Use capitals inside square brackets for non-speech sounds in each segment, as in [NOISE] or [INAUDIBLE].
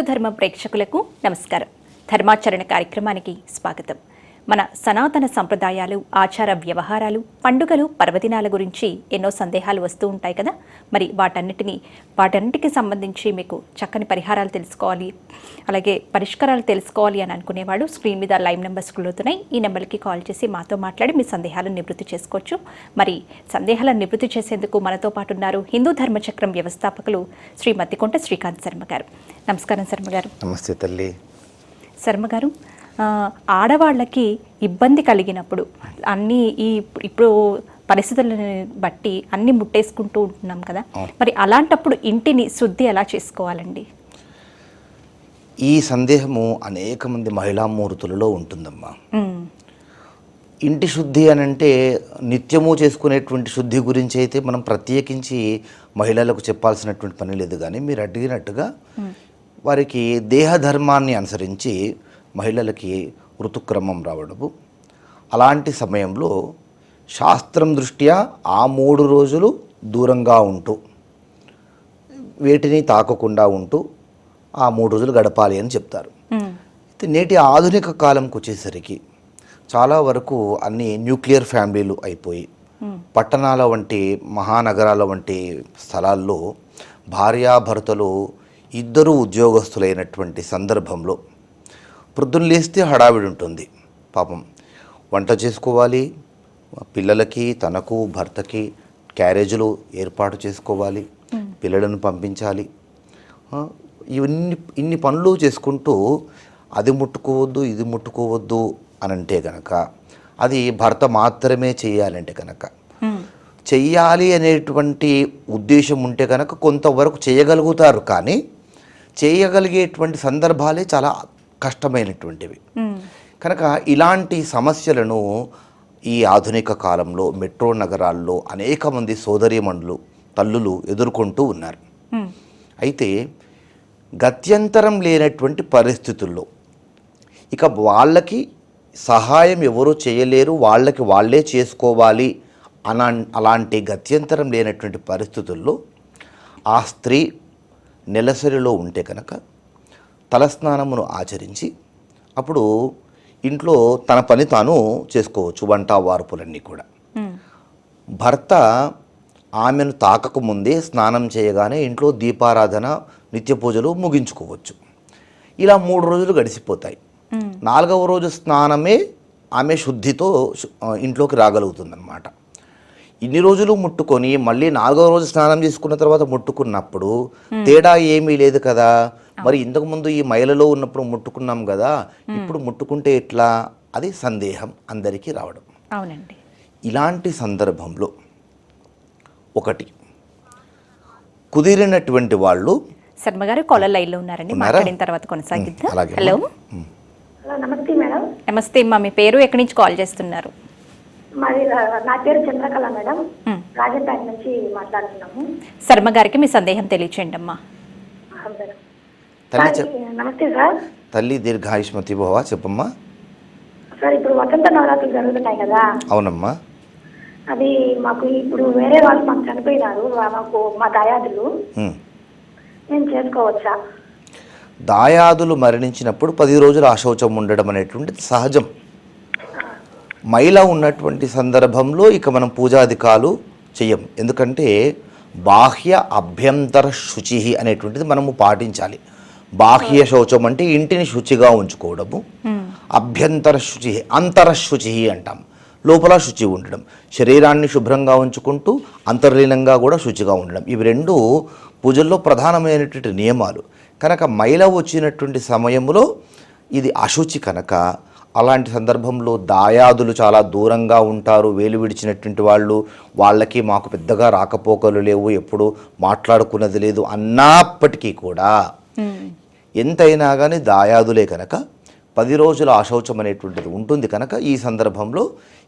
హిందూ ధర్మ ప్రేక్షకులకు నమస్కారం. ధర్మాచరణ కార్యక్రమానికి స్వాగతం. మన సనాతన సంప్రదాయాలు ఆచార వ్యవహారాలు పండుగలు పర్వదినాల గురించి ఎన్నో సందేహాలు వస్తూ ఉంటాయి కదా? మరి వాటన్నిటిని వాటన్నిటికి సంబంధించి మీకు చక్కని పరిహారాలు తెలుసుకోవాలి అలాగే పరిష్కారాలు తెలుసుకోవాలి అని అనుకునేవాడు స్క్రీన్ మీద లైవ్ నెంబర్స్ కులుతున్నాయి ఈ నెంబర్కి కాల్ చేసి మాతో మాట్లాడి మీ సందేహాలను నివృత్తి చేసుకోవచ్చు. మరి సందేహాలను నివృత్తి చేసేందుకు మనతో పాటు ఉన్నారు హిందూ ధర్మచక్రం వ్యవస్థాపకులు శ్రీ మత్తికొంట శ్రీకాంత్ శర్మ గారు. నమస్కారం శర్మ గారు. నమస్తే తల్లి. శర్మ గారు ఆడవాళ్ళకి ఇబ్బంది కలిగినప్పుడు అన్నీ ఈ ఇప్పుడు పరిస్థితులను బట్టి అన్ని ముట్టేసుకుంటూ ఉంటున్నాం కదా. మరి అలాంటప్పుడు ఇంటిని శుద్ధి ఎలా చేసుకోవాలండి? ఈ సందేహము అనేక మంది మహిళా మూర్తులలో ఉంటుందమ్మా. ఇంటి శుద్ధి అని అంటే నిత్యము చేసుకునేటువంటి శుద్ధి గురించి అయితే మనం ప్రత్యేకించి మహిళలకు చెప్పాల్సినటువంటి పని లేదు కానీ మీరు అడిగినట్టుగా వారికి దేహధర్మాన్ని అనుసరించి మహిళలకి ఋతుక్రమం రావడము. అలాంటి సమయంలో శాస్త్రం దృష్ట్యా ఆ మూడు రోజులు దూరంగా ఉంటూ వేటిని తాకకుండా ఉంటూ ఆ మూడు రోజులు గడపాలి అని చెప్తారు. అయితే నేటి ఆధునిక కాలంకి వచ్చేసరికి చాలా వరకు అన్ని న్యూక్లియర్ ఫ్యామిలీలు అయిపోయి పట్టణాల వంటి మహానగరాల వంటి స్థలాల్లో భార్యాభర్తలు ఇద్దరు ఉద్యోగస్తులైనటువంటి సందర్భంలో ప్రొద్దున లేస్తే హడావిడి ఉంటుంది. పాపం వంట చేసుకోవాలి పిల్లలకి తనకు భర్తకి క్యారేజీలు ఏర్పాటు చేసుకోవాలి పిల్లలను పంపించాలి. ఇవన్నీ ఇన్ని పనులు చేసుకుంటూ అది ముట్టుకోవద్దు ఇది ముట్టుకోవద్దు అని అంటే కనుక అది భర్త మాత్రమే చేయాలంటే కనుక చెయ్యాలి అనేటువంటి ఉద్దేశం ఉంటే కనుక కొంతవరకు చేయగలుగుతారు కానీ చేయగలిగేటువంటి సందర్భాలే చాలా కష్టమైనటువంటివి. కనుక ఇలాంటి సమస్యలను ఈ ఆధునిక కాలంలో మెట్రో నగరాల్లో అనేక మంది సోదరీమణులు తల్లులు ఎదుర్కొంటూ ఉన్నారు. అయితే గత్యంతరం లేనటువంటి పరిస్థితుల్లో ఇక వాళ్ళకి సహాయం ఎవరు చేయలేరు వాళ్ళకి వాళ్ళే చేసుకోవాలి అనా అలాంటి గత్యంతరం లేనటువంటి పరిస్థితుల్లో ఆ స్త్రీ నెలసరిలో ఉంటే కనుక తలస్నానమును ఆచరించి అప్పుడు ఇంట్లో తన పని తాను చేసుకోవచ్చు వంట వార్పులన్నీ కూడా. భర్త ఆమెను తాకకముందే స్నానం చేయగానే ఇంట్లో దీపారాధన నిత్య పూజలు ముగించుకోవచ్చు. ఇలా మూడు రోజులు గడిచిపోతాయి. నాలుగవ రోజు స్నానమే ఆమె శుద్ధితో ఇంట్లోకి రాగలుగుతుందన్నమాట. ఇన్ని రోజులు ముట్టుకొని మళ్ళీ నాలుగవ రోజు స్నానం చేసుకున్న తర్వాత ముట్టుకున్నప్పుడు తేడా ఏమీ లేదు కదా? మరి ఇంతకుముందు ఈ మైలలో ఉన్నప్పుడు ముట్టుకున్నాం కదా ఇప్పుడు ముట్టుకుంటే ఎట్లా? అది సందేహం అందరికీ రావడం. అవునండి. ఇలాంటి సందర్భంలో ఒకటి కుదిరినటువంటి వాళ్ళు శర్మ గారు కాలర్ లైన్లో ఉన్నారండి. ఉన్నారా? మాట్లాడిన తర్వాత కొనసాగిద్దాం. హలో. నమస్తే మేడం. నమస్తే అమ్మా మీ పేరు ఎక్కడి నుంచి కాల్ చేస్తున్నారు? మాది నా పేరు చంద్రకళ మేడం. రాజపేట నుంచి మాట్లాడుతున్నాము. శర్మ గారికి మీ సందేహం తెలియచేయండి అమ్మా. తల్లి నమస్తే సార్. తల్లి దీర్ఘాయుష్మతి భవ చెప్పమ్మా. సార్ ఇప్పుడు వసంత నవరాత్రులు జరుగుతున్నాయి కదా. అవునమ్మా. అది మాకు ఇప్పుడు వేరే వాళ్ళు మాకు చనిపోయినారు మాకు మా దయాదులు. మేము చేసుకోవచ్చా? దాయాదులు మరణించినప్పుడు పది రోజులు అశౌచం ఉండడం అనేటువంటిది సహజం. మైల ఉన్నటువంటి సందర్భంలో ఇక మనం పూజాధికాలు చెయ్యం. ఎందుకంటే బాహ్య అభ్యంతర శుచి అనేటువంటిది మనము పాటించాలి. బాహ్య శౌచం అంటే ఇంటిని శుచిగా ఉంచుకోవడము. అభ్యంతర శుచి అంతరశుచి అంటాం. లోపల శుచి ఉండడం. శరీరాన్ని శుభ్రంగా ఉంచుకుంటూ అంతర్లీనంగా కూడా శుచిగా ఉండడం. ఇవి రెండు పూజల్లో ప్రధానమైనటువంటి నియమాలు. కనుక మైల వచ్చినటువంటి సమయంలో ఇది అశుచి కనుక అలాంటి సందర్భంలో దాయాదులు చాలా దూరంగా ఉంటారు వేలు విడిచినటువంటి వాళ్ళు వాళ్ళకి మాకు పెద్దగా రాకపోకలు లేవు ఎప్పుడు మాట్లాడుకున్నది లేదు అన్నప్పటికీ కూడా ఎంతైనా కానీ దాయాదులే కనుక పది రోజుల అశౌచం అనేటువంటిది ఉంటుంది కనుక ఈ సందర్భంలో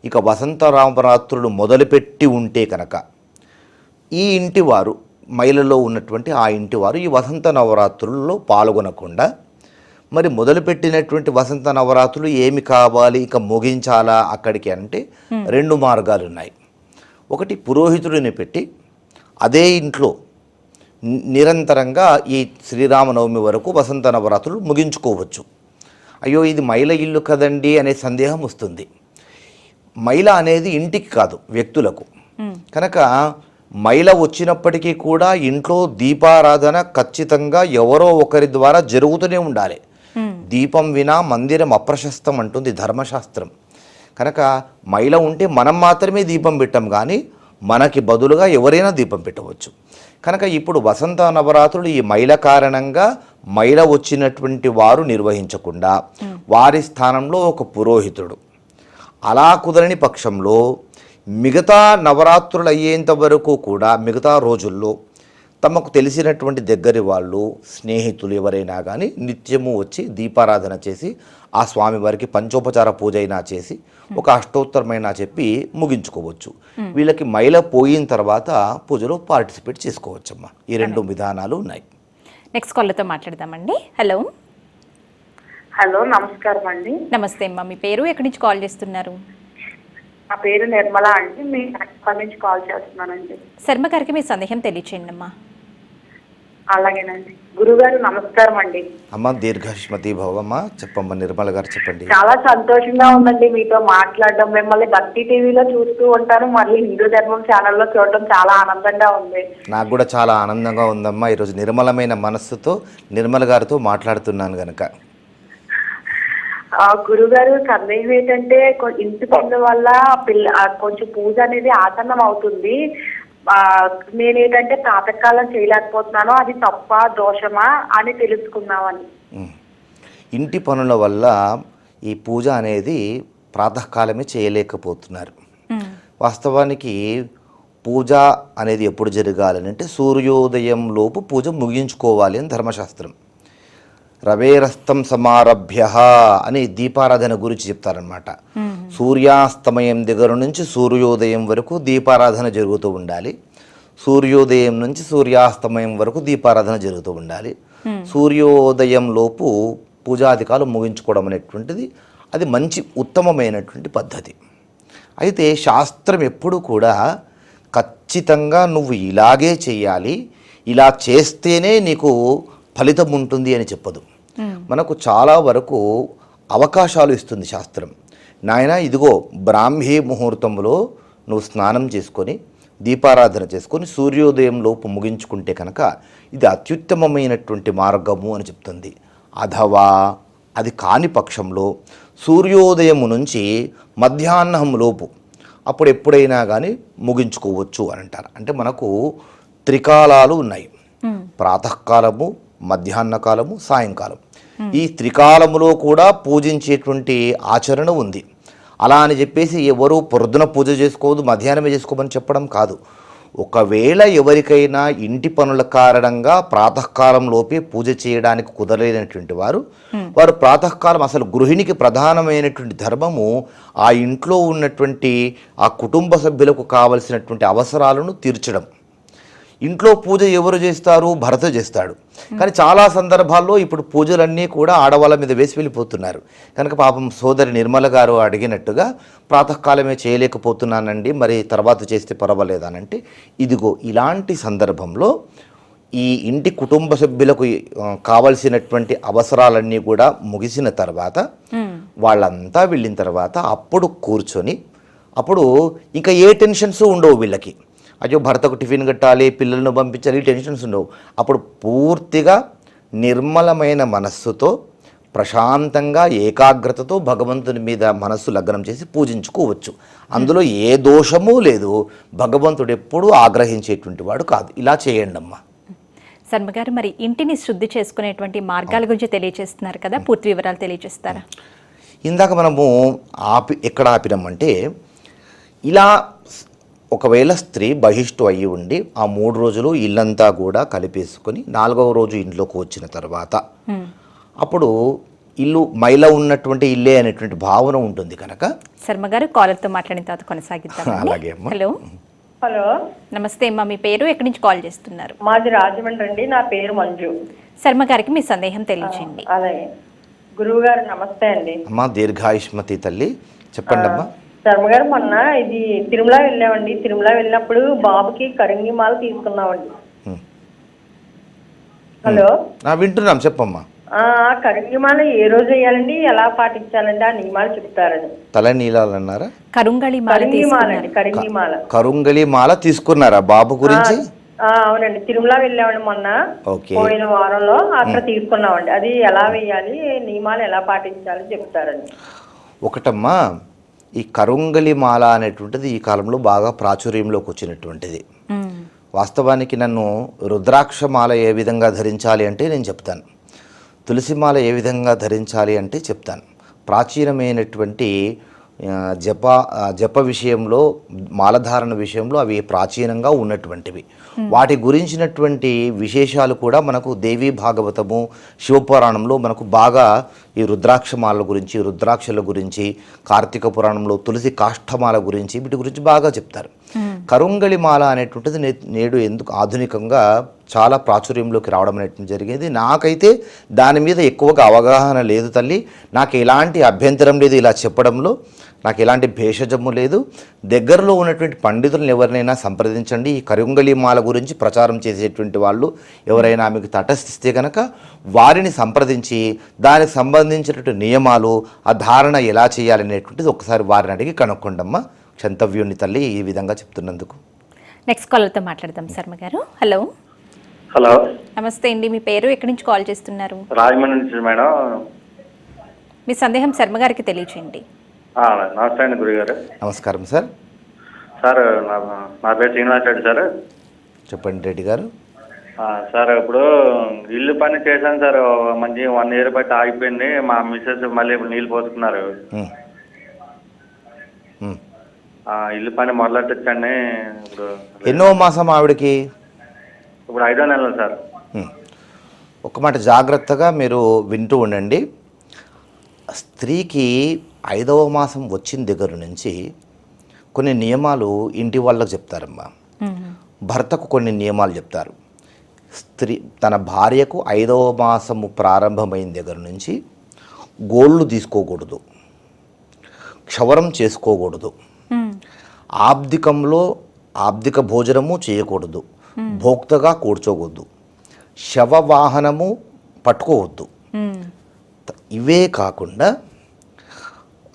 ఇక వసంత రామరాత్రులు మొదలుపెట్టి ఉంటే కనుక ఈ ఇంటి వారు మైలలో ఉన్నటువంటి ఆ ఇంటి వారు ఈ వసంత నవరాత్రులలో పాల్గొనకుండా మరి మొదలుపెట్టినటువంటి వసంత నవరాత్రులు ఏమి కావాలి ఇక ముగించాలా అక్కడికి అంటే రెండు మార్గాలు ఉన్నాయి ఒకటి పురోహితుడిని పెట్టి అదే ఇంట్లో నిరంతరంగా ఈ శ్రీరామనవమి వరకు వసంత నవరాత్రులు ముగించుకోవచ్చు. అయ్యో ఇది మైల ఇల్లు కదండి అనే సందేహం వస్తుంది. మైల అనేది ఇంటికి కాదు వ్యక్తులకు. కనుక మైల వచ్చినప్పటికీ కూడా ఇంట్లో దీపారాధన ఖచ్చితంగా ఎవరో ఒకరి ద్వారా జరుగుతూనే ఉండాలి. దీపం వినా మందిరం అప్రశస్తం అంటుంది ధర్మశాస్త్రం. కనుక మైల ఉంటే మనం మాత్రమే దీపం పెట్టం కానీ మనకి బదులుగా ఎవరైనా దీపం పెట్టవచ్చు. కనుక ఇప్పుడు వసంత నవరాత్రులు ఈ మైల కారణంగా మైల వచ్చినటువంటి వారు నిర్వహించకుండా వారి స్థానంలో ఒక పురోహితుడు. అలా కుదరని పక్షంలో మిగతా నవరాత్రులు అయ్యేంత వరకు కూడా మిగతా రోజుల్లో తమకు తెలిసినటువంటి దగ్గరి వాళ్ళు స్నేహితులు ఎవరైనా కానీ నిత్యము వచ్చి దీపారాధన చేసి ఆ స్వామివారికి పంచోపచార పూజ అయినా చేసి ఒక అష్టోత్తరమైనా చెప్పి ముగించుకోవచ్చు. వీళ్ళకి మైల పోయిన తర్వాత పూజలో పార్టిసిపేట్ చేసుకోవచ్చమ్మా. ఈ రెండు విధానాలు ఉన్నాయి. నెక్స్ట్ కాలర్తో మాట్లాడదామండి. హలో హలో నమస్కారం అండి. నమస్తే అమ్మా. మీ పేరు ఎక్కడి నుంచి కాల్ చేస్తున్నారు? నా పేరు నిర్మల అండి. మీ అక్కడి నుంచి కాల్ చేస్తున్నానండి? శర్మ గారికి మీ సందేహం తెలియచేయండి అమ్మా. అలాగేనండి. గురుగారు నమస్కారం అండి అమ్మ దీర్ఘష్మతి భవమ్మ చెప్పమ్మ నిర్మల గారు చెప్పండి. చాలా సంతోషంగా ఉందండి మీతో మాట్లాడడం. మిమ్మల్ని భక్తి టీవీలో చూస్తూ ఉంటాను. మళ్ళీ హిందూ ధర్మం ఛానల్లో చూడడం చాలా ఆనందంగా ఉంది. నాకు కూడా చాలా ఆనందంగా ఉందమ్మా. ఈరోజు నిర్మలమైన మనస్సుతో నిర్మల గారితో మాట్లాడుతున్నాను గనక. ఆ, గురుగారు సందేహం ఏంటంటే ఇంటి పనుల వల్ల పిల్ల కొంచెం పూజ అనేది ఆసన్నం అవుతుంది నేనేంటంటే ప్రాతకాలం చేయలేకపోతున్నాను అది తప్ప దోషమా అని తెలుసుకుందామని. ఉమ్. ఇంటి పనుల వల్ల ఈ పూజ అనేది ప్రాతకాలమే చేయలేకపోతున్నారు. వాస్తవానికి పూజ అనేది ఎప్పుడు జరగాలి అంటే సూర్యోదయం లోపు పూజ ముగించుకోవాలి అని ధర్మశాస్త్రం. రవేరస్తం సమారభ్య అని దీపారాధన గురించి చెప్తారనమాట సూర్యాస్తమయం దగ్గర నుంచి సూర్యోదయం వరకు దీపారాధన జరుగుతూ ఉండాలి. సూర్యోదయం నుంచి సూర్యాస్తమయం వరకు దీపారాధన జరుగుతూ ఉండాలి. సూర్యోదయం లోపు పూజాధికాలు ముగించుకోవడం అనేటువంటిది అది మంచి ఉత్తమమైనటువంటి పద్ధతి. అయితే శాస్త్రం ఎప్పుడు కూడా ఖచ్చితంగా నువ్వు ఇలాగే చేయాలి. ఇలా చేస్తేనే నీకు ఫలితం ఉంటుంది అని చెప్పదు. మనకు చాలా వరకు అవకాశాలు ఇస్తుంది శాస్త్రం. నాయన ఇదిగో బ్రాహ్మీ ముహూర్తంలో నువ్వు స్నానం చేసుకొని దీపారాధన చేసుకొని సూర్యోదయం లోపు ముగించుకుంటే కనుక ఇది అత్యుత్తమమైనటువంటి మార్గము అని చెప్తుంది. అథవా అది కాని పక్షంలో సూర్యోదయము నుంచి మధ్యాహ్నం లోపు అప్పుడు ఎప్పుడైనా కానీ ముగించుకోవచ్చు అని అంటారు. అంటే మనకు త్రికాలాలు ఉన్నాయి. ప్రాతకాలము మధ్యాహ్న కాలము సాయంకాలం. ఈ త్రికాలములో కూడా పూజించేటువంటి ఆచరణ ఉంది. అలా అని చెప్పేసి ఎవరు పొద్దున పూజ చేసుకోవద్దు మధ్యాహ్నమే చేసుకోమని చెప్పడం కాదు. ఒకవేళ ఎవరికైనా ఇంటి పనుల కారణంగా ప్రాతకాలంలోపే పూజ చేయడానికి కుదరలేనటువంటి వారు వారు ప్రాతకాలం అసలు గృహిణికి ప్రధానమైనటువంటి ధర్మము ఆ ఇంట్లో ఉన్నటువంటి ఆ కుటుంబ సభ్యులకు కావలసినటువంటి అవసరాలను తీర్చడం. ఇంట్లో పూజ ఎవరు చేస్తారు? భర్త చేస్తాడు. కానీ చాలా సందర్భాల్లో ఇప్పుడు పూజలన్నీ కూడా ఆడవాళ్ళ మీద వేసి వెళ్ళిపోతున్నారు. కనుక పాపం సోదరి నిర్మల గారు అడిగినట్టుగా ప్రాతకాలమే చేయలేకపోతున్నానండి మరి తర్వాత చేస్తే పర్వాలేదానంటే ఇదిగో ఇలాంటి సందర్భంలో ఈ ఇంటి కుటుంబ సభ్యులకు కావలసినటువంటి అవసరాలన్నీ కూడా ముగిసిన తర్వాత వాళ్ళంతా వెళ్ళిన తర్వాత అప్పుడు కూర్చొని అప్పుడు ఇంకా ఏ టెన్షన్స్ ఉండవు వీళ్ళకి. అయ్యో భర్తకు టిఫిన్ కట్టాలి పిల్లలను పంపించాలి టెన్షన్స్ ఉండవు. అప్పుడు పూర్తిగా నిర్మలమైన మనస్సుతో ప్రశాంతంగా ఏకాగ్రతతో భగవంతుని మీద మనస్సు లగ్నం చేసి పూజించుకోవచ్చు. అందులో ఏ దోషమూ లేదు. భగవంతుడు ఎప్పుడూ ఆగ్రహించేటువంటి వాడు కాదు. ఇలా చేయండి అమ్మా. శర్మ గారు మరి ఇంటిని శుద్ధి చేసుకునేటువంటి మార్గాల గురించి తెలియజేస్తున్నారు కదా. పూర్తి వివరాలు తెలియజేస్తారా ఇందాక మనము ఆపి ఎక్కడ ఆపినామంటే ఇలా ఒకవేళ స్త్రీ బహిష్టు అయ్యి ఉండి ఆ మూడు రోజులు ఇల్లంతా కూడా కలిపేసుకొని నాలుగవ రోజు ఇంట్లోకి వచ్చిన తర్వాత అప్పుడు ఇల్లు మైల ఉన్నటువంటి ఇల్లే అనేటువంటి భావన ఉంటుంది కనుక శర్మ గారు కాలర్తో మాట్లాడిన తర్వాత కొనసాగిద్దాం [LAUGHS] అలాగే అమ్మా. హలో. హలో. నమస్తే అమ్మా మీ పేరు ఎక్కడి నుంచి కాల్ చేస్తున్నారు? మాది రాజమండ్రి అండి నా పేరు మంజు. శర్మ గారికి మీ సందేహం తెలియచేయండి. అలాగే. గురువు గారు నమస్తే అండి. అమ్మ దీర్ఘాయుష్మతి తల్లి. చెప్పండి అమ్మా శర్మ గారు మొన్న ఇది తిరుమల వెళ్ళామండి. తిరుమల వెళ్ళినప్పుడు బాబుకి కరింగి మాల తీసుకున్నామండి. హలో? వింటున్నాం. చెప్పమ్మా. ఆ, కరుణ్యమాల ఏ రోజు వేయాలండి? ఎలా పాటించాలండి? ఆ నియమాలు చెప్తారని తల నీలాలు అన్నారా కరుంగళి కరుంగలి మాల. తీసుకున్నారా బాబు గురించి? ఆ, అవునండి. తిరుమల వెళ్ళామండి మొన్న. ఓకే. పోయిన వారంలో అక్కడ తీసుకున్నామండి. అది ఎలా వేయాలి? నియమాలు ఎలా పాటించాలి? చెప్తారండి. ఒకటమ్మా ఈ కరుంగలి మాల అనేటువంటిది ఈ కాలంలో బాగా ప్రాచుర్యంలోకి వచ్చినటువంటిది. వాస్తవానికి నన్ను రుద్రాక్ష మాల ఏ విధంగా ధరించాలి అంటే నేను చెప్తాను. తులసి మాల ఏ విధంగా ధరించాలి అంటే చెప్తాను. ప్రాచీనమైనటువంటి జప జప విషయంలో మాలధారణ విషయంలో అవి ప్రాచీనంగా ఉన్నటువంటివి. వాటి గురించినటువంటి విశేషాలు కూడా మనకు దేవీ భాగవతము శివపురాణంలో మనకు బాగా ఈ రుద్రాక్షమాల గురించి రుద్రాక్షల గురించి కార్తీక పురాణంలో తులసి కాష్టమాల గురించి వీటి గురించి బాగా చెప్తారు. కరుంగళి మాల అనేటువంటిది నే- నేడు ఎందుకు ఆధునికంగా చాలా ప్రాచుర్యంలోకి రావడం అనేటువంటి జరిగేది. నాకైతే దాని మీద ఎక్కువగా అవగాహన లేదు తల్లి. నాకు ఎలాంటి అభ్యంతరం లేదు ఇలా చెప్పడంలో. నాకు ఎలాంటి భేషజము లేదు. దగ్గరలో ఉన్నటువంటి పండితులను ఎవరినైనా సంప్రదించండి. ఈ కరుంగళి మాల గురించి ప్రచారం చేసేటువంటి వాళ్ళు ఎవరైనా మీకు తటస్థిస్తే కనుక వారిని సంప్రదించి దానికి సంబంధించినటువంటి నియమాలు ఆ ధారణ ఎలా చేయాలనేటువంటిది ఒకసారి వారిని అడిగి కనుక్కోండమ్మా. క్షంతవ్యుని తల్లి ఈ విధంగా చెప్తున్నందుకు. నెక్స్ట్ కాలర్తో మాట్లాడదాం శర్మ గారు. హలో హలో నమస్తే అండి మీ పేరు ఎక్కడి నుంచి కాల్ చేస్తున్నారు? రాజమండ్రి నుంచి మేడం. మీ సందేహం శర్మ గారికి తెలియచేయండి. ఆ, నమస్తే అండి గురుగారు. నమస్కారం సార్. సార్ నా నా పేరు శ్రీనివాస్ రెడ్డి సార్. చెప్పండి రెడ్డి గారు. ఆ, సార్ ఇప్పుడు ఇల్లు పని చేశాను సార్. మంచి వన్ ఇయర్ బట్టి ఆగిపోయింది. మా మిస్సెస్ మళ్ళీ ఇప్పుడు నీళ్ళు పోసుకున్నారు. ఇల్లు పని మొదలెట్టచ్చండి ఇప్పుడు ఎన్నో మాసం ఆవిడకి? ఇప్పుడు ఐదో నెలలు సార్. ఒక మాట జాగ్రత్తగా మీరు వింటూ ఉండండి. స్త్రీకి ఐదవ మాసం వచ్చిన దగ్గర నుంచి కొన్ని నియమాలు ఇంటి వాళ్ళకు చెప్తారమ్మా. మ్మ్. భర్తకు కొన్ని నియమాలు చెప్తారు. స్త్రీ తన భార్యకు ఐదవ మాసము ప్రారంభమైన దగ్గర నుంచి గోళ్ళు తీసుకోకూడదు. క్షవరం చేసుకోకూడదు. ఆబ్దికంలో ఆబ్దిక భోజనము చేయకూడదు. భోక్తగా కూర్చోకూడదు. శవ వాహనము పట్టుకోవద్దు. ఇవే కాకుండా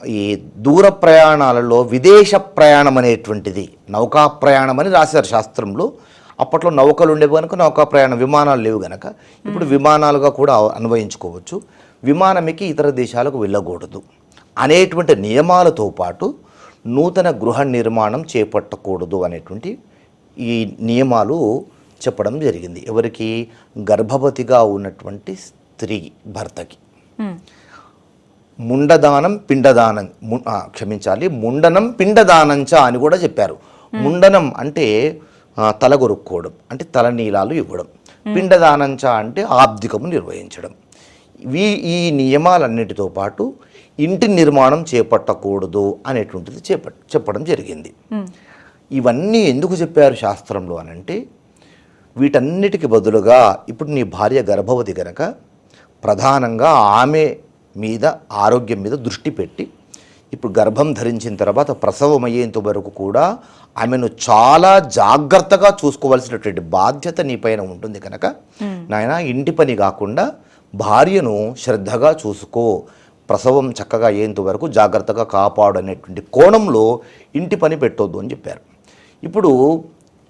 ఈ దూర ప్రయాణాలలో విదేశ ప్రయాణం అనేటువంటిది నౌకా ప్రయాణం అని రాశారు శాస్త్రంలో. అప్పట్లో నౌకలు ఉండేవి కనుక నౌకా ప్రయాణం విమానాలు లేవు గనక. ఇప్పుడు విమానాలుగా కూడా అన్వయించుకోవచ్చు. విమానం ఎక్కి ఇతర దేశాలకు వెళ్ళకూడదు. అనేటువంటి నియమాలతో పాటు నూతన గృహ నిర్మాణం చేపట్టకూడదు అనేటువంటి ఈ నియమాలు చెప్పడం జరిగింది. ఎవరికి? గర్భవతిగా ఉన్నటువంటి స్త్రీ భర్తకి. ముండదానం పిండదానం క్షమించాలి ముండనం పిండదానంచ అని కూడా చెప్పారు. ముండనం అంటే ఆ, తల కొరుక్కోవడం అంటే తలనీలాలు ఇవ్వడం. పిండదానంచ అంటే ఆబ్దికము నిర్వహించడం. ఈ నియమాలన్నిటితో పాటు ఇంటి నిర్మాణం చేపట్టకూడదు అనేటువంటిది చేప చెప్పడం జరిగింది. ఇవన్నీ ఎందుకు చెప్పారు శాస్త్రంలో అనంటే వీటన్నిటికి బదులుగా ఇప్పుడు నీ భార్య గర్భవతి గనక ప్రధానంగా ఆమె మీద ఆరోగ్యం మీద దృష్టి పెట్టి ఇప్పుడు గర్భం ధరించిన తర్వాత ప్రసవం అయ్యేంత వరకు కూడా ఆమెను చాలా జాగ్రత్తగా చూసుకోవాల్సినటువంటి బాధ్యత నీ పైన ఉంటుంది కనుక నాయన ఇంటి పని కాకుండా భార్యను శ్రద్ధగా చూసుకో. ప్రసవం చక్కగా అయ్యేంత వరకు జాగ్రత్తగా కాపాడు అనేటువంటి కోణంలో ఇంటి పని పెట్టొద్దు అని చెప్పారు. ఇప్పుడు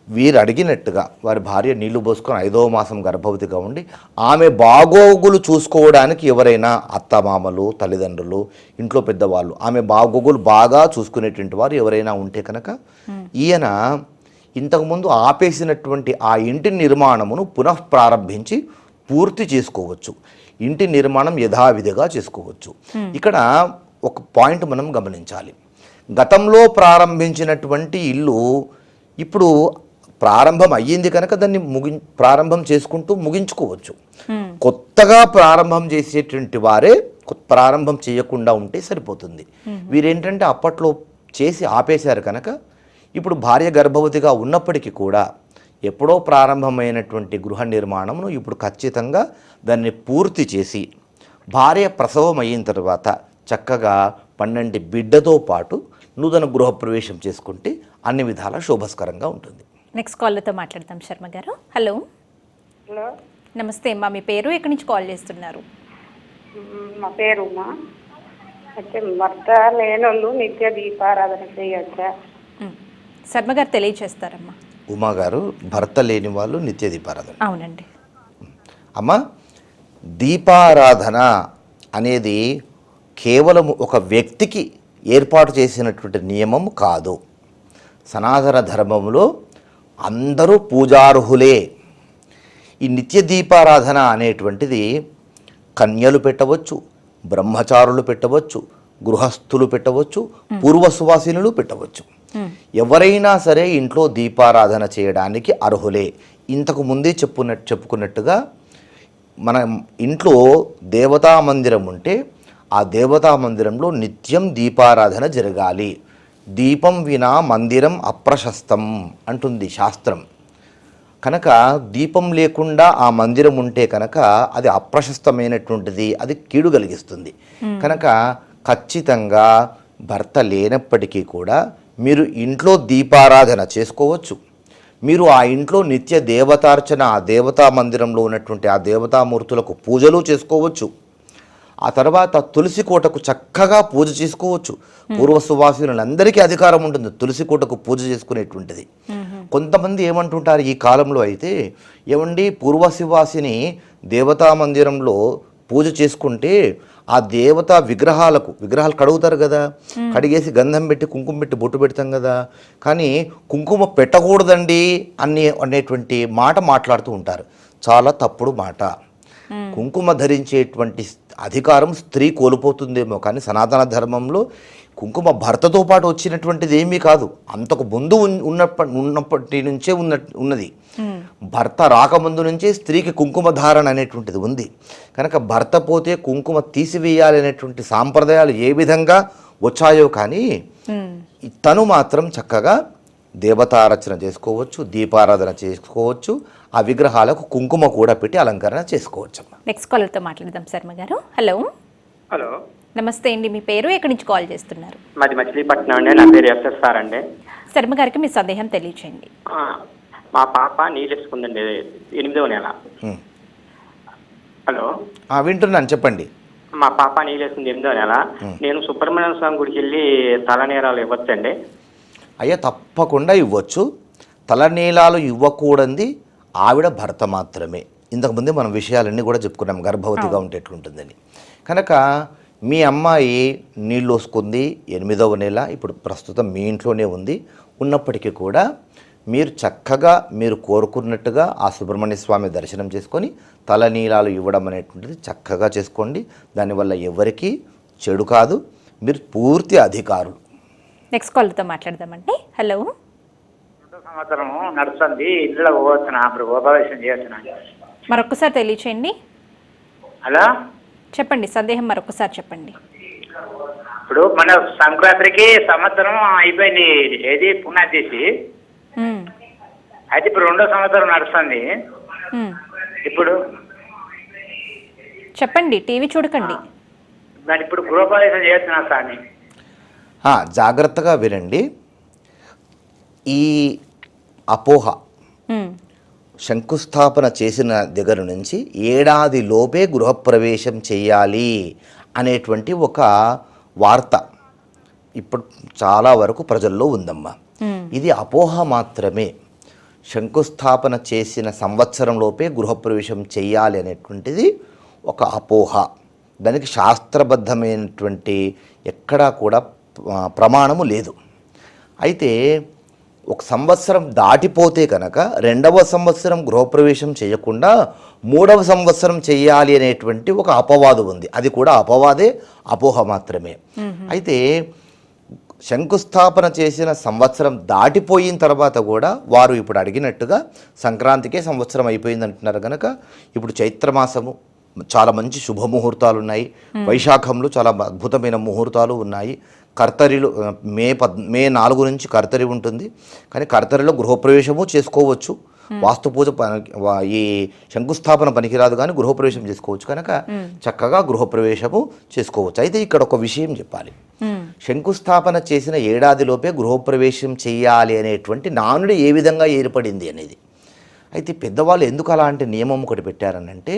వీరు అడిగినట్టుగా వారి భార్య నీళ్ళు పోసుకొని ఐదవ మాసం గర్భవతిగా ఉండి ఆమె బాగోగులు చూసుకోవడానికి ఎవరైనా అత్తమామలు తల్లిదండ్రులు ఇంట్లో పెద్దవాళ్ళు ఆమె బాగోగులు బాగా చూసుకునేటువంటి వారు ఎవరైనా ఉంటే కనుక ఈయన ఇంతకుముందు ఆపేసినటువంటి ఆ ఇంటి నిర్మాణమును పునః ప్రారంభించి పూర్తి చేసుకోవచ్చు. ఇంటి నిర్మాణం యథావిధిగా చేసుకోవచ్చు. ఇక్కడ ఒక పాయింట్ మనం గమనించాలి. గతంలో ప్రారంభించినటువంటి ఇల్లు ఇప్పుడు ప్రారంభం అయ్యింది కనుక దాన్ని ముగి ప్రారంభం చేసుకుంటూ ముగించుకోవచ్చు. కొత్తగా ప్రారంభం చేసేటువంటి వారే ప్రారంభం చేయకుండా ఉంటే సరిపోతుంది. వీరేంటంటే అప్పట్లో చేసి ఆపేశారు కనుక ఇప్పుడు భార్య గర్భవతిగా ఉన్నప్పటికీ కూడా ఎప్పుడో ప్రారంభమైనటువంటి గృహ నిర్మాణమును ఇప్పుడు ఖచ్చితంగా దాన్ని పూర్తి చేసి భార్య ప్రసవం అయిన తర్వాత చక్కగా పన్నెండు బిడ్డతో పాటు నూతన గృహప్రవేశం చేసుకుంటే అన్ని విధాల శోభస్కరంగా ఉంటుంది. నెక్స్ట్ కాలర్తో మాట్లాడదాం శర్మ గారు. హలో హలో నమస్తే అమ్మా మీ పేరు ఎక్కడి నుంచి కాల్ చేస్తున్నారు. మా పేరు ఉమా. అయితే భర్త లేనోళ్ళు నిత్య దీపారాధన చేయొచ్చా. శర్మ గారు తెలియచేస్తారమ్మా. ఉమా గారు భర్త లేని వాళ్ళు నిత్య దీపారాధన. అవునండి. అమ్మ దీపారాధన అనేది కేవలం ఒక వ్యక్తికి ఏర్పాటు చేసినటువంటి నియమం కాదు. సనాతన ధర్మంలో అందరూ పూజార్హులే. ఈ నిత్య దీపారాధన అనేటువంటిది కన్యలు పెట్టవచ్చు బ్రహ్మచారులు పెట్టవచ్చు గృహస్థులు పెట్టవచ్చు పూర్వ సువాసినులు పెట్టవచ్చు. ఎవరైనా సరే ఇంట్లో దీపారాధన చేయడానికి అర్హులే. ఇంతకు ముందే చెప్పున్నట్టు చెప్పుకున్నట్టుగా మన ఇంట్లో దేవతా మందిరం ఉంటే ఆ దేవతా మందిరంలో నిత్యం దీపారాధన జరగాలి. దీపం వినా మందిరం అప్రశస్తం అంటుంది శాస్త్రం. కనుక దీపం లేకుండా ఆ మందిరం ఉంటే కనుక అది అప్రశస్తమైనటువంటిది అది కీడు కలిగిస్తుంది. కనుక ఖచ్చితంగా భర్త లేనప్పటికీ కూడా మీరు ఇంట్లో దీపారాధన చేసుకోవచ్చు. మీరు ఆ ఇంట్లో నిత్య దేవతార్చన ఆ దేవతా మందిరంలో ఉన్నటువంటి ఆ దేవతామూర్తులకు పూజలు చేసుకోవచ్చు. ఆ తర్వాత తులసి కోటకు చక్కగా పూజ చేసుకోవచ్చు. పూర్వ సువాసినులందరికీ అధికారం ఉంటుంది తులసి కోటకు పూజ చేసుకునేటువంటిది. కొంతమంది ఏమంటుంటారు ఈ కాలంలో అయితే ఏమండి పూర్వ శివాసిని దేవతా మందిరంలో పూజ చేసుకుంటే ఆ దేవతా విగ్రహాలకు విగ్రహాలు కడుగుతారు కదా. కడిగేసి గంధం పెట్టి కుంకుమ పెట్టి బొట్టు పెడతాం కదా. కానీ కుంకుమ పెట్టకూడదండి అనే అనేటువంటి మాట మాట్లాడుతూ ఉంటారు. చాలా తప్పుడు మాట. కుంకుమ ధరించేటువంటి అధికారం స్త్రీ కోల్పోతుందేమో. కానీ సనాతన ధర్మంలో కుంకుమ భర్తతో పాటు వచ్చినటువంటిది ఏమీ కాదు. అంతకు ముందు ఉన్- ఉన్నప్ప ఉన్నప్పటి నుంచే ఉన్న ఉన్నది. భర్త రాకముందు నుంచే స్త్రీకి కుంకుమ ధారణ అనేటువంటిది ఉంది. కనుక భర్త పోతే కుంకుమ తీసివేయాలి అనేటువంటి సాంప్రదాయాలు ఏ విధంగా వచ్చాయో కానీ ఈ తను మాత్రం చక్కగా దేవతారచన చేసుకోవచ్చు దీపారాధన చేసుకోవచ్చు ఆ విగ్రహాలకు కుంకుమ కూడా పెట్టి అలంకరణ చేసుకోవచ్చు నెక్స్ట్ కాలర్తో మాట్లాడదాం శర్మ గారు. హలో హలో నమస్తే అండి మీ పేరు? ఎక్కడి నుంచి కాల్ చేస్తున్నారు? మాది మచిలీపట్నం అండి నా పేరు ఎస్ఎస్ఆర్ అండి. శర్మ గారికి మీ సందేహం తెలియచేయండి. ఆ, మా పాప నీళ్ళేసుకుందండి ఎనిమిదవ నెల. హలో? ఆ, వింటున్నాను చెప్పండి. మా పాప నీళ్ళేసుకుంది ఎనిమిదవ నెల. నేను సుబ్రహ్మణ్యం స్వామి గుడికి వెళ్ళి తలనీరాలు ఇవ్వచ్చండి. అయ్యా తప్పకుండా ఇవ్వచ్చు. తలనీలాలు ఇవ్వకూడంది ఆవిడ భర్త మాత్రమే. ఇంతకుముందే మనం విషయాలన్నీ కూడా చెప్పుకున్నాం గర్భవతిగా ఉంటే ఎట్లుంటుందని. కనుక మీ అమ్మాయి నీళ్ళు వసుకుంది ఎనిమిదవ నెల ఇప్పుడు ప్రస్తుతం మీ ఇంట్లోనే ఉంది. ఉన్నప్పటికీ కూడా మీరు చక్కగా మీరు కోరుకున్నట్టుగా ఆ సుబ్రహ్మణ్య స్వామి దర్శనం చేసుకొని తలనీలాలు ఇవ్వడం అనేటువంటిది చక్కగా చేసుకోండి. దానివల్ల ఎవరికీ చెడు కాదు మీరు పూర్తి అధికారులు. నెక్స్ట్ కాలర్తో మాట్లాడదామండి. హలో సంవత్సరం నడుస్తుంది. ఇంట్లో పోతున్నా అప్పుడు ఉపవేశం చేస్తున్నా. మరొకసారి తెలియచేయండి. అలా చెప్పండి సందేహం మరొకసారి చెప్పండి. ఇప్పుడు మన సంక్రాంతికి సంవత్సరం అయిపోయింది ఏది పుణ్యాతీసి ఉమ్, అయితే ఇప్పుడు రెండో సంవత్సరం నడుస్తుంది. ఇప్పుడు? చెప్పండి టీవీ చూడకండి. దాని ఇప్పుడు గృహప్రవేశం చేస్తున్నా స్వామి. ఆ, జాగ్రత్తగా వినండి. ఈ అపోహ శంకుస్థాపన చేసిన దగ్గర నుంచి ఏడాది లోపే గృహప్రవేశం చేయాలి అనేటువంటి ఒక వార్త ఇప్పుడు చాలా వరకు ప్రజల్లో ఉందమ్మా. ఇది అపోహ మాత్రమే. శంకుస్థాపన చేసిన సంవత్సరంలోపే గృహప్రవేశం చేయాలి అనేటువంటిది ఒక అపోహ. దానికి శాస్త్రబద్ధమైనటువంటి ఎక్కడా కూడా ప్రమాణము లేదు. అయితే ఒక సంవత్సరం దాటిపోతే కనుక రెండవ సంవత్సరం గృహప్రవేశం చేయకుండా మూడవ సంవత్సరం చేయాలి అనేటువంటి ఒక అపవాదు ఉంది. అది కూడా అపవాదే అపోహ మాత్రమే. అయితే శంకుస్థాపన చేసిన సంవత్సరం దాటిపోయిన తర్వాత కూడా వారు ఇప్పుడు అడిగినట్టుగా సంక్రాంతికే సంవత్సరం అయిపోయింది అంటున్నారు కనుక ఇప్పుడు చైత్రమాసము చాలా మంచి శుభముహూర్తాలు ఉన్నాయి. వైశాఖంలో చాలా అద్భుతమైన ముహూర్తాలు ఉన్నాయి. కర్తరిలో మే పద్ మే నాలుగు నుంచి కర్తరి ఉంటుంది. కానీ కర్తరిలో గృహప్రవేశము చేసుకోవచ్చు. వాస్తు పూజ ఈ శంకుస్థాపన పనికిరాదు కానీ గృహప్రవేశం చేసుకోవచ్చు. కనుక చక్కగా గృహప్రవేశము చేసుకోవచ్చు. అయితే ఇక్కడ ఒక విషయం చెప్పాలి. శంకుస్థాపన చేసిన ఏడాదిలోపే గృహప్రవేశం చేయాలి అనేటువంటి నానుడి ఏ విధంగా ఏర్పడింది అనేది. అయితే పెద్దవాళ్ళు ఎందుకు అలాంటి నియమం ఒకటి పెట్టారనంటే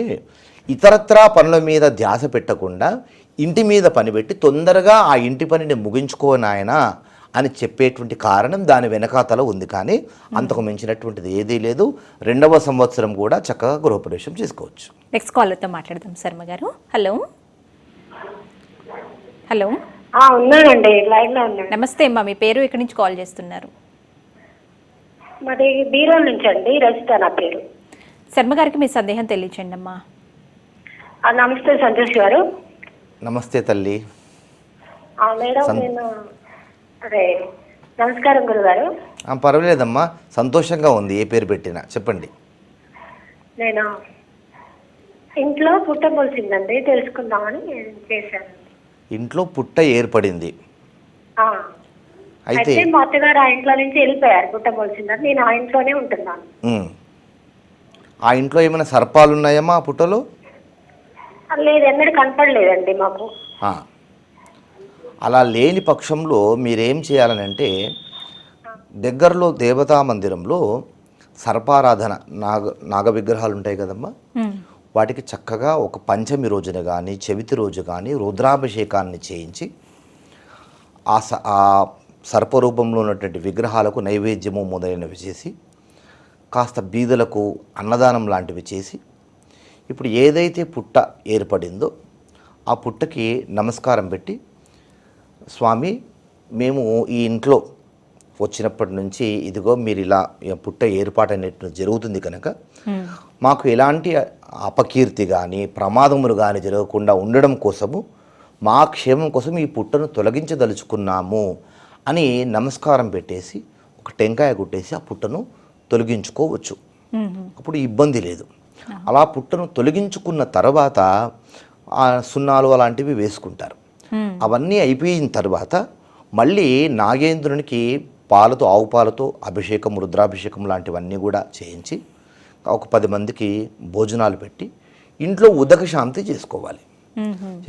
ఇతరత్రా పనుల మీద ధ్యాస పెట్టకుండా ఇంటి మీద పని పెట్టి తొందరగా ఆ ఇంటి పనిని ముగించుకోనాయన అని చెప్పేటువంటి కారణం దాని వెనకాతల ఉంది. కానీ అంతకు మించినటువంటిది ఏదీ లేదు. రెండవ సంవత్సరం కూడా చక్కగా గృహప్రవేశం చేసుకోవచ్చు. నెక్స్ట్ కాలర్తో మాట్లాడదాం శర్మ గారు. హలో హలో ఆ, ఉన్నానండి. లైన్లో ఉన్నాను. నమస్తే అమ్మా. మీ పేరు ఎక్కడి నుంచి కాల్ చేస్తున్నారు? మాది బీరోల్ నుంచి అండి రజిత నా పేరు. శర్మ గారికి మీ సందేహం తెలియచేయండి అమ్మా. నమస్తే సంతోష్ గారు. నమస్తే తల్లి. ఆ, మేడం నేను అదే నమస్కారం గురుగారు. పర్వాలేదమ్మా సంతోషంగా ఉంది ఏ పేరు పెట్టినా. చెప్పండి. నేను ఇంట్లో పుట్టబోల్సిందండి తెలుసుకుందామని చేశాను. ఇంట్లో పుట్ట ఏర్పడింది. ఆ, అయితే మా అత్తగారు ఆ ఇంట్లో నుంచి వెళ్ళిపోయారు పుట్టబోల్సిందని నేను ఆ ఇంట్లోనే ఉంటున్నాను. ఆ ఇంట్లో ఏమైనా సర్పాలు ఉన్నాయమ్మా ఆ పుట్టలో? లేదు ఎన్నడూ కనపడలేదండి మాకు. ఆ. అలా లేని పక్షంలో మీరేం చేయాలనంటే దగ్గరలో దేవతా మందిరంలో సర్పారాధన నాగ నాగ విగ్రహాలు ఉంటాయి కదమ్మా. వాటికి చక్కగా ఒక పంచమి రోజున కానీ చవితి రోజు కానీ రుద్రాభిషేకాన్ని చేయించి ఆ స ఆ సర్పరూపంలో ఉన్నటువంటి విగ్రహాలకు నైవేద్యము మొదలైనవి చేసి కాస్త బీదలకు అన్నదానం లాంటివి చేసి ఇప్పుడు ఏదైతే పుట్ట ఏర్పడిందో ఆ పుట్టకి నమస్కారం పెట్టి స్వామి మేము ఈ ఇంట్లో వచ్చినప్పటి నుంచి ఇదిగో మీరు ఇలా పుట్ట ఏర్పాటు అనేట్టు జరుగుతుంది కనుక మాకు ఎలాంటి అపకీర్తి కానీ ప్రమాదములు కానీ జరగకుండా ఉండడం కోసము మా క్షేమం కోసం ఈ పుట్టను తొలగించదలుచుకున్నాము అని నమస్కారం పెట్టేసి ఒక టెంకాయ కొట్టేసి ఆ పుట్టను తొలగించుకోవచ్చు. అప్పుడు ఇబ్బంది లేదు. అలా పుట్టను తొలగించుకున్న తర్వాత ఆ సున్నాలు అలాంటివి వేసుకుంటారు. అవన్నీ అయిపోయిన తర్వాత మళ్ళీ నాగేంద్రునికి పాలతో ఆవు పాలతో అభిషేకం రుద్రాభిషేకం లాంటివన్నీ కూడా చేయించి ఒక పది మందికి భోజనాలు పెట్టి ఇంట్లో ఉదక శాంతి చేసుకోవాలి.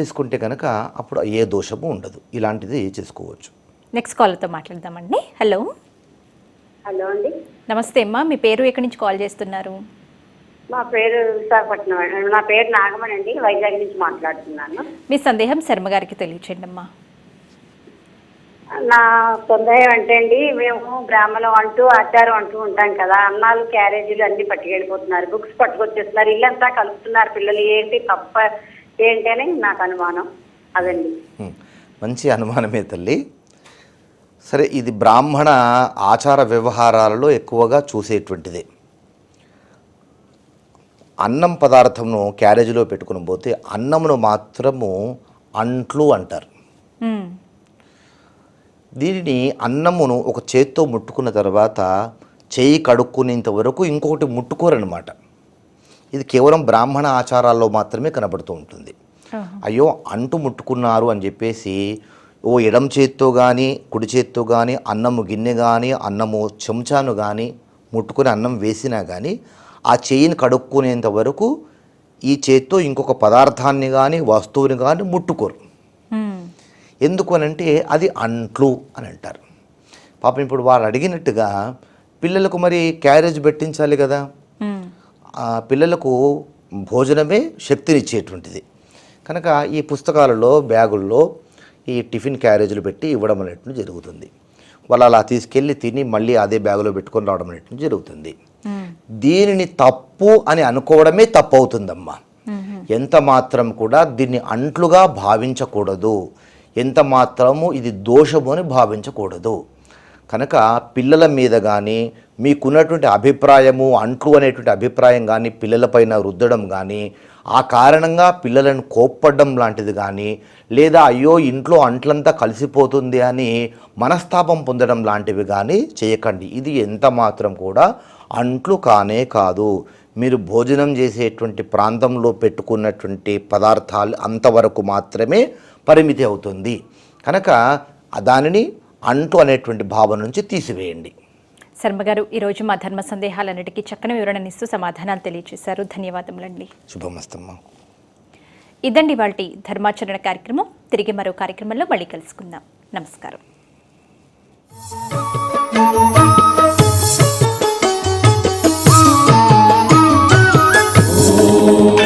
చేసుకుంటే కనుక అప్పుడు ఏ దోషము ఉండదు. ఇలాంటిది చేసుకోవచ్చు. నెక్స్ట్ కాలర్తో మాట్లాడదామండి. హలో. హలో అండి. నమస్తే అమ్మా. మీ పేరు ఎక్కడి నుంచి కాల్ చేస్తున్నారు? మా పేరు విశాఖపట్నం. నా పేరు నాగమణి అండి. వైజాగ్ నుంచి మాట్లాడుతున్నాను. మీ సందేహం శర్మ గారికి తెలియచేయండి అమ్మా నా తొందర అంటే అండి మేము బ్రాహ్మణం అంటూ ఆచారం అంటూ ఉంటాం కదా. అన్నాలు క్యారేజీలు అన్ని పట్టుకెళ్ళిపోతున్నారు. బుక్స్ పట్టుకొచ్చేస్తున్నారు. ఇల్లంతా కలుపుతున్నారు పిల్లలు. ఏంటి తప్ప ఏంటి అని నాకు అనుమానం. అదండి. మంచి అనుమానమే తల్లి. సరే ఇది బ్రాహ్మణ ఆచార వ్యవహారాలలో ఎక్కువగా చూసేటువంటిదే. అన్నం పదార్థంను క్యారేజీలో పెట్టుకుని పోతే అన్నమును మాత్రము అంట్లు అంటారు. దీనిని అన్నమును ఒక చేత్తో ముట్టుకున్న తర్వాత చేయి కడుక్కునేంత వరకు ఇంకొకటి ముట్టుకోరనమాట ఇది కేవలం బ్రాహ్మణ ఆచారాల్లో మాత్రమే కనబడుతూ ఉంటుంది. అయ్యో అంటు ముట్టుకున్నారు అని చెప్పేసి ఓ ఎడం చేత్తో కానీ కుడి చేత్తో కానీ అన్నము గిన్నె కానీ అన్నము చెంచాను కానీ ముట్టుకుని అన్నం వేసినా కానీ ఆ చేయిని కడుక్కునేంత వరకు ఈ చేత్తో ఇంకొక పదార్థాన్ని కానీ వస్తువుని కానీ ముట్టుకోరు. ఎందుకనంటే ఎందుకు అది అంట్లు అని అంటారు. పాపం ఇప్పుడు వారు అడిగినట్టుగా పిల్లలకు మరి క్యారేజ్ పెట్టించాలి కదా. పిల్లలకు భోజనమే శక్తినిచ్చేటువంటిది. కనుక ఈ పుస్తకాలలో బ్యాగుల్లో ఈ టిఫిన్ క్యారేజీలు పెట్టి ఇవ్వడం అనేటువంటి జరుగుతుంది. వాళ్ళు అలా తీసుకెళ్ళి తిని మళ్ళీ అదే బ్యాగులో పెట్టుకొని రావడం అనేటువంటి జరుగుతుంది. దీనిని తప్పు అని అనుకోవడమే తప్పు అవుతుందమ్మా ఎంత మాత్రం కూడా దీన్ని అంట్లుగా భావించకూడదు. ఎంత మాత్రము ఇది దోషము అని భావించకూడదు. కనుక పిల్లల మీద కానీ మీకున్నటువంటి అభిప్రాయము అంట్లు అనేటువంటి అభిప్రాయం కానీ పిల్లలపైన రుద్దడం కానీ ఆ కారణంగా పిల్లలను కోప్పడం లాంటిది కానీ లేదా అయ్యో ఇంట్లో అంట్లంతా కలిసిపోతుంది అని మనస్తాపం పొందడం లాంటివి కానీ చేయకండి. ఇది ఎంత మాత్రం కూడా అంట్లు కానే కాదు మీరు భోజనం చేసేటువంటి ప్రాంతంలో పెట్టుకున్నటువంటి పదార్థాలు అంతవరకు మాత్రమే పరిమితి అవుతుంది. కనుక దానిని అంటు అనేటువంటి భావన నుంచి తీసివేయండి. శర్మ గారు ఈరోజు మా ధర్మ సందేహాలన్నిటికీ చక్కని వివరణనిస్తూ సమాధానాలు తెలియజేశారు ధన్యవాదములండి. శుభమస్తమ్మా. ఇదండి వాళ్ళ ధర్మాచరణ కార్యక్రమం. తిరిగి మరో కార్యక్రమంలో మళ్ళీ కలుసుకుందాం. నమస్కారం. amor.